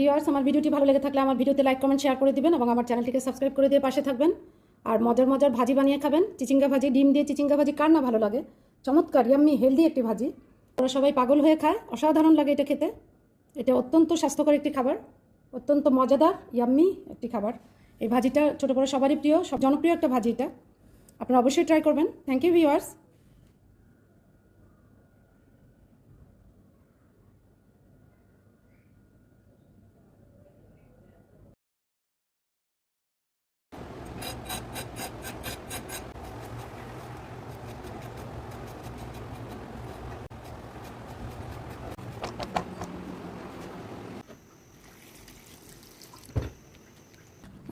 Viewers আমার ভিডিওটি ভালো লেগে থাকলে আমার ভিডিওতে লাইক কমেন্ট শেয়ার করে দিবেন এবং আমার চ্যানেলটিকে সাবস্ক্রাইব করে দিয়ে পাশে থাকবেন। আর মজার মজার ভাজি বানিয়ে খাবেন। চিচিঙ্গা ভাজি, ডিম দিয়ে চিচিঙ্গা ভাজি, কার না ভালো লাগে? চমৎকার ইয়াম্মি হেলদি একটি ভাজি। ওরা সবাই পাগল হয়ে খায়। অসাধারণ লাগে এটা খেতে। এটা অত্যন্ত স্বাস্থ্যকর একটি খাবার। অত্যন্ত মজাদার ইয়াম্মি একটি খাবার। এই ভাজিটা ছোটো বড়ো সবারই প্রিয়, সব জনপ্রিয় একটা ভাজি এটা। আপনারা অবশ্যই ট্রাই করবেন। থ্যাংক ইউ ভিউয়ার্স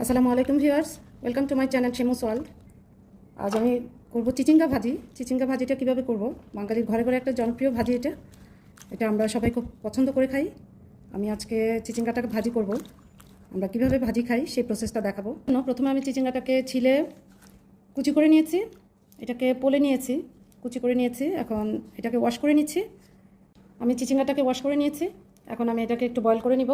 আসসালামু আলাইকুম viewers, welcome to my channel Shemus world. আজ আমি করব চিচিঙ্গা ভাজি। চিচিঙ্গা ভাজিটা কীভাবে করব? বাঙালির ঘরে ঘরে একটা জনপ্রিয় ভাজি এটা। এটা আমরা সবাই খুব পছন্দ করে খাই। আমি আজকে চিচিঙ্গাটাকে ভাজি করব। আমরা কীভাবে ভাজি খাই সেই প্রসেসটা দেখাবো। প্রথমে আমি চিচিঙ্গাটাকে ছিলে কুচি করে নিয়েছি। এটাকে পোলে নিয়েছি, কুচি করে নিয়েছি। এখন এটাকে ওয়াশ করে নিচ্ছি। আমি চিচিঙ্গাটাকে ওয়াশ করে নিয়েছি। এখন আমি এটাকে একটু বয়েল করে নিব।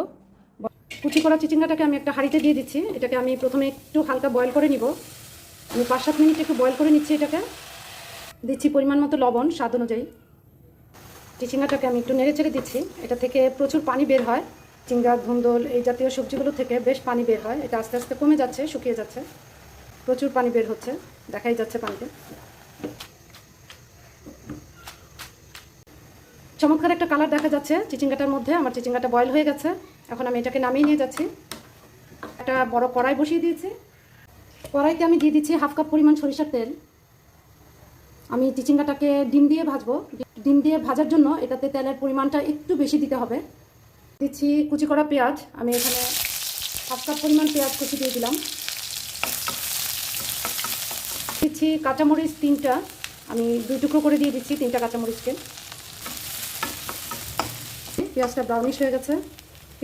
কুচি করা চিচিঙ্গাটাকে আমি একটা হাঁড়িতে দিয়ে দিচ্ছি। এটাকে আমি প্রথমে একটু হালকা বয়েল করে নিব। আমি পাঁচ সাত মিনিট একটু বয়েল করে নিচ্ছি এটাকে। দিচ্ছি পরিমাণ মতো লবণ, স্বাদ অনুযায়ী। চিচিঙ্গাটাকে আমি একটু নেড়ে চেড়ে দিচ্ছি। এটা থেকে প্রচুর পানি বের হয়। চিঙ্গা ধুন্দল এই জাতীয় সবজিগুলো থেকে বেশ পানি বের হয়। এটা আস্তে আস্তে কমে যাচ্ছে, শুকিয়ে যাচ্ছে। প্রচুর পানি বের হচ্ছে। দেখাই যাচ্ছে পানিতে। চমৎকার একটা কালার দেখা যাচ্ছে। চিচিঙ্গাটার মধ্যে আমার চিচিঙ্গাটা বয়েল হয়ে গেছে। এখন আমি এটাকে নামিয়ে নিয়ে যাচ্ছি। একটা বড় কড়াই বসিয়ে দিয়েছি। কড়াইতে আমি দিয়ে দিচ্ছি হাফ কাপ পরিমাণ সরিষার তেল। আমি চিচিঙ্গাটাকে ডিম দিয়ে ভাজবো। ডিম দিয়ে ভাজার জন্য এটাতে তেলের পরিমাণটা একটু বেশি দিতে হবে। দিচ্ছি কুচি করা পেঁয়াজ। আমি এখানে হাফ কাপ পরিমাণ পেঁয়াজ কুচি দিয়ে দিলাম। দিচ্ছি কাঁচামরিচ তিনটা। আমি দুই টুকরো করে দিয়ে দিচ্ছি তিনটা কাঁচামরিচকে। পেঁয়াজটা ব্রাউনিশ হয়ে গেছে।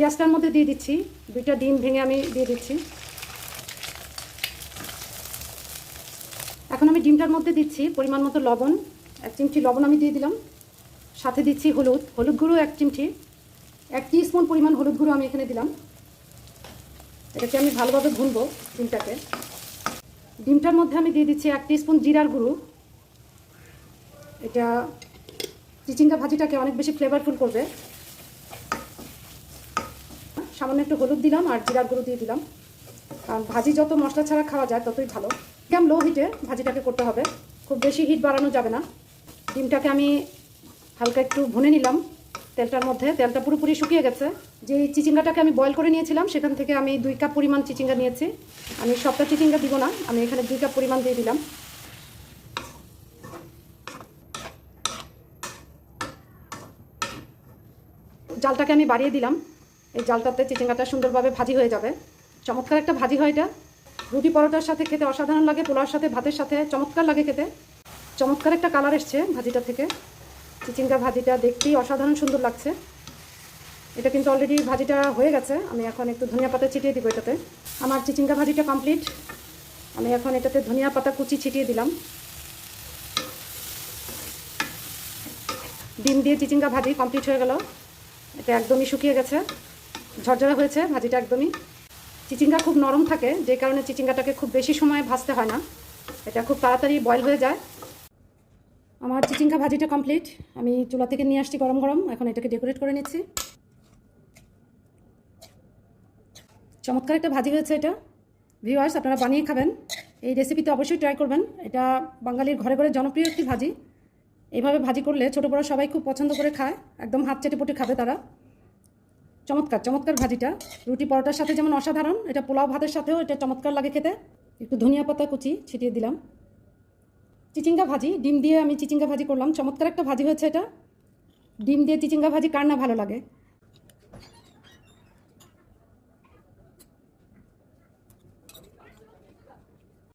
পেঁয়াজটার মধ্যে দিয়ে দিচ্ছি। দুইটা ডিম ভেঙে আমি দিয়ে দিচ্ছি। এখন আমি ডিমটার মধ্যে দিচ্ছি পরিমাণ মতো লবণ। এক চিমটি লবণ আমি দিয়ে দিলাম। সাথে দিচ্ছি হলুদ। হলুদ গুঁড়ো এক চিমটি। এক স্পুন পরিমাণ হলুদ গুঁড়ো আমি এখানে দিলাম। এটাকে আমি ভালোভাবে ভুনবো ডিমটাকে। ডিমটার মধ্যে আমি দিয়ে দিচ্ছি এক স্পুন জিরার গুঁড়ো। এটা চিচিঙ্গা ভাজিটাকে অনেক বেশি ফ্লেভারফুল করবে। সামান্য একটু হলুদ দিলাম আর জিরার গুঁড়ো দিয়ে দিলাম। কারণ ভাজি যত মশলা ছাড়া খাওয়া যায় ততই ভালো। মিডিয়াম লো হিটে ভাজিটাকে করতে হবে। খুব বেশি হিট বাড়ানো যাবে না। ডিমটাকে আমি হালকা একটু ভুনে নিলাম তেলটার মধ্যে। তেলটা পুরোপুরি শুকিয়ে গেছে। যে চিচিঙ্গাটাকে আমি বয়েল করে নিয়েছিলাম, সেখান থেকে আমি দুই কাপ পরিমাণ চিচিঙ্গা নিয়েছি। আমি সবটা চিচিঙ্গা দিব না, আমি এখানে দুই কাপ পরিমাণ দিয়ে দিলাম। জালটাকে আমি বাড়িয়ে দিলাম। এই জালটাতে চিচিঙ্গাটা সুন্দরভাবে ভাজি হয়ে যাবে। চমৎকার একটা ভাজি হয় এটা। রুটি পরোটার সাথে খেতে অসাধারণ লাগে, পোলাওর সাথে, ভাতের সাথে চমৎকার লাগে খেতে। চমৎকার একটা কালার এসছে ভাজিটা থেকে। চিচিঙ্গা ভাজিটা দেখতেই অসাধারণ সুন্দর লাগছে। এটা কিন্তু অলরেডি ভাজিটা হয়ে গেছে। আমি এখন একটু ধনিয়া পাতা ছিটিয়ে দিব এটাতে। আমার চিচিঙ্গা ভাজিটা কমপ্লিট আমি এখন এটাতে ধনিয়া পাতা কুচি ছিটিয়ে দিলাম। ডিম দিয়ে চিচিঙ্গা ভাজি কমপ্লিট হয়ে গেল। এটা একদমই শুকিয়ে গেছে। ঝরঝরা হয়েছে ভাজিটা একদমই। চিচিঙ্গা খুব নরম থাকে, যে কারণে চিচিঙ্গাটাকে খুব বেশি সময় ভাজতে হয় না। এটা খুব তাড়াতাড়ি বয়েল হয়ে যায়। আমার চিচিঙ্গা ভাজিটা কমপ্লিট আমি চুলা থেকে নিয়ে আসছি গরম গরম। এখন এটাকে ডেকোরেট করে নিচ্ছি। চমৎকার একটা ভাজি হয়েছে এটা। ভিউয়ার্স আপনারা বানিয়ে খাবেন। এই রেসিপিতে অবশ্যই ট্রাই করবেন। এটা বাঙালির ঘরে ঘরে জনপ্রিয় একটি ভাজি। এইভাবে ভাজি করলে ছোটো বড়ো সবাই খুব পছন্দ করে খায়। একদম হাত চেটে পুটে খাবে তারা। চমৎকার চমৎকার ভাজিটা। রুটি পরোটার সাথে যেমন অসাধারণ, এটা পোলাও ভাতের সাথেও এটা চমৎকার লাগে খেতে। একটু ধনিয়া পাতা কুচি ছিটিয়ে দিলাম। চিচিঙ্গা ভাজি, ডিম দিয়ে আমি চিচিঙ্গা ভাজি করলাম। চমৎকার একটা ভাজি হয়েছে এটা। ডিম দিয়ে চিচিঙ্গা ভাজি কার না ভালো লাগে?